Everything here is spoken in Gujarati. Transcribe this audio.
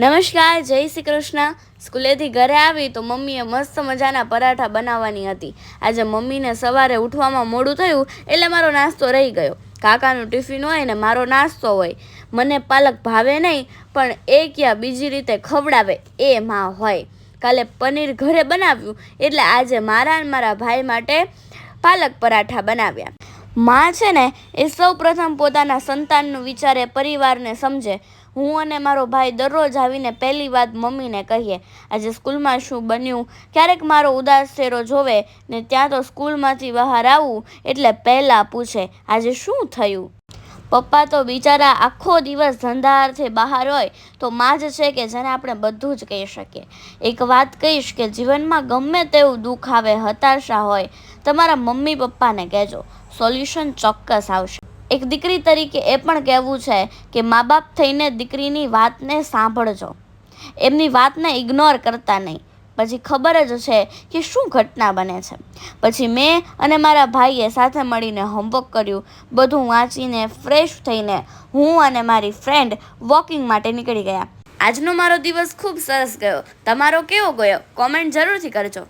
નમસ્કાર, જય શ્રી કૃષ્ણ. સ્કૂલેથી ઘરે આવી તો મમ્મીએ મસ્ત મજાના પરાઠા બનાવવાની હતી. આજે મમ્મીને સવારે ઉઠવામાં મોડું થયું એટલે મારો નાસ્તો રહી ગયો. કાકાનું ટિફિન હોય ને મારો નાસ્તો હોય. મને પાલક ભાવે નહીં, પણ એ ક્યાં બીજી રીતે ખવડાવે એ માં હોય. કાલે પનીર ઘરે બનાવ્યું એટલે આજે મારા અને મારા ભાઈ માટે પાલક પરાઠા બનાવ્યા. માં છે ને, એ સૌ પ્રથમ પોતાના સંતાનનું વિચારે પરિવારને સમજે. હું અને મારો ભાઈ દરરોજ આવીને પહેલી વાત મમ્મીને કહીએ, આજે સ્કૂલમાં શું બન્યું? ક્યારેક મારો ઉદાસ ચહેરો જોવે ને ત્યાં તો સ્કૂલમાંથી બહાર આવું એટલે પહેલાં પૂછે, આજે શું થયું? પપ્પા તો બિચારા આખો દિવસ ધંધા અર્થે બહાર હોય, તો માં જ છે કે જેને આપણે બધું જ કહી શકીએ. એક વાત કહીશ કે જીવનમાં ગમે તેવું દુઃખ આવે, હતાશા હોય, તમારા મમ્મી પપ્પાને કહેજો, સોલ્યુશન ચોક્કસ આવશે. એક દીકરી તરીકે એ પણ કહેવું છે કે મા બાપ થઈને દીકરીની વાતને સાંભળજો. એમની વાતને ઇગ્નોર કરતા નહીં. પછી ખબર જ છે કે શું ઘટના બને છે. પછી મેં અને મારા ભાઈએ સાથે મળીને હોમવર્ક કર્યું. બધું વાંચીને ફ્રેશ થઈને હું અને મારી ફ્રેન્ડ વોકિંગ માટે નીકળી ગયા. આજનો મારો દિવસ ખૂબ સરસ ગયો. તમારો કેવો ગયો? કોમેન્ટ જરૂરથી કરજો.